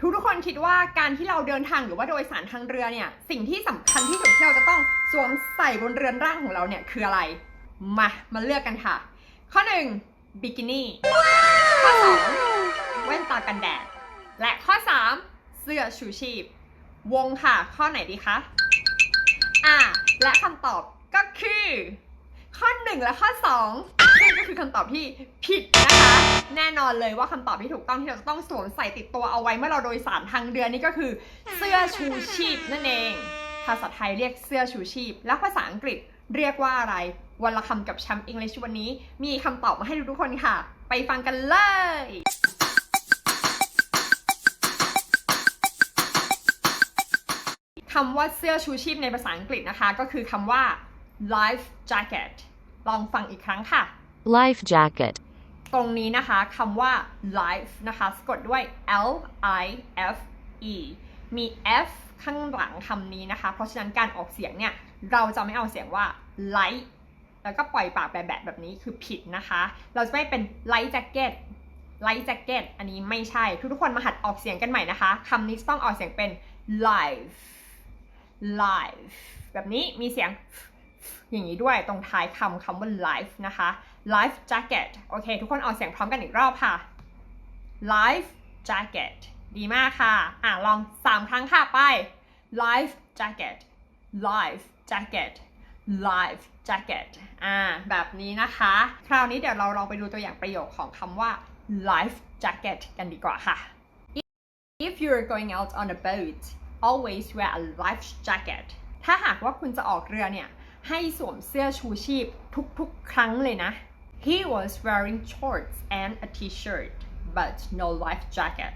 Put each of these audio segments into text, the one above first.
ทุกทุกๆคนคิดว่าการที่เราเดินทางหรือว่าโดยสารทางเรือเนี่ย สิ่งที่สำคัญที่สุดที่เราจะต้องสวมใส่บนเรือนร่างของเราเนี่ยคืออะไร มา มาเลือกกันค่ะ ข้อหนึ่งบิกินี่ ข้อสองแว่นตากันแดด และข้อสามเสื้อชูชีพ วงค่ะ ข้อไหนดีคะ อ่า และคำตอบก็คือ ข้อ1และข้อ2ซึ่ง คือคำตอบที่ผิดนะคะ แน่นอนเลยว่าคำตอบที่ถูกต้องที่เราจะต้องสวมใส่ติดตัวเอาไว้เมื่อเราโดยสารทางเรือนี่ก็คือ เสื้อชูชีพนั่นเอง ภาษาไทยเรียกเสื้อชูชีพ และภาษาอังกฤษเรียกว่าอะไรวันละคำกับแชมป์อังกฤษวันนี้ มีคำตอบมาให้ทุกคนค่ะ ไปฟังกันเลยคำว่าเสื้อชูชีพในภาษาอังกฤษนะคะ ก็คือคำว่า life jacket ลองฟังอีกครั้งค่ะ Life jacket. ตรงนี้นะคะคำว่า life นะคะสะกดด้วย L I F E มี F ข้างหลังคำนี้นะคะ เพราะฉะนั้นการออกเสียงเนี่ย เราจะไม่เอาเสียงว่า light แล้วก็ปล่อยปากแบบแบบแบบนี้คือผิดนะคะ เราจะไม่เป็น light jacket light jacket อันนี้ไม่ใช่ ทุกๆคนมาหัดออกเสียงกันใหม่นะคะคำนี้ต้องออกเสียงเป็น live live แบบนี้มีเสียง อย่างนี้ด้วยตรงท้ายคำคำว่า life นะคะ life jacket โอเค ทุกคนออกเสียงพร้อมกันอีกรอบค่ะ life jacket ดีมากค่ะ อะ ลอง 3 ครั้งค่ะ ไป life jacket life jacket life jacket อ่า แบบนี้นะคะ คราวนี้เดี๋ยวเราลองไปดูตัวอย่างประโยคของคำว่า life jacket กันดีกว่าค่ะ If you're going out on a boat always wear a life jacket ถ้าหากว่าคุณจะออกเรือเนี่ย ให้สวมเสื้อชูชีพทุกๆ ครั้งเลยนะ He was wearing shorts and a t-shirt but no life jacket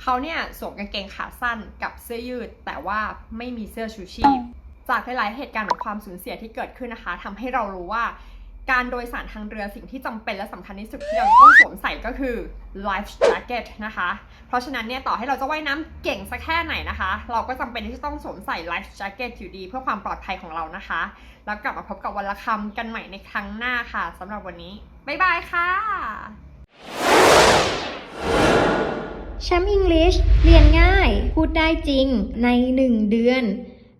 เขาเนี่ยสวมกางเกงขาสั้นกับเสื้อยืด แต่ว่าไม่มีเสื้อชูชีพ จากหลายๆเหตุการณ์ของความสูญเสียที่เกิดขึ้นนะคะทำให้เรารู้ว่า การโดยสารทางเรือสิ่งที่จำเป็นและสำคัญที่สุดที่เราต้องสวมใส่ก็คือ life jacket นะคะ เพราะฉะนั้นเนี่ยต่อให้เราจะว่ายน้ำเก่งสักแค่ไหนนะคะ เราก็จำเป็นที่จะต้องสวมใส่ life jacket อยู่ดีเพื่อความปลอดภัยของเรานะคะ แล้วกลับมาพบกับวันละคำกันใหม่ในครั้งหน้าค่ะสำหรับวันนี้บ๊ายบายค่ะแชมป์อังกฤษเรียนง่าย พูดได้จริงใน 1 เดือน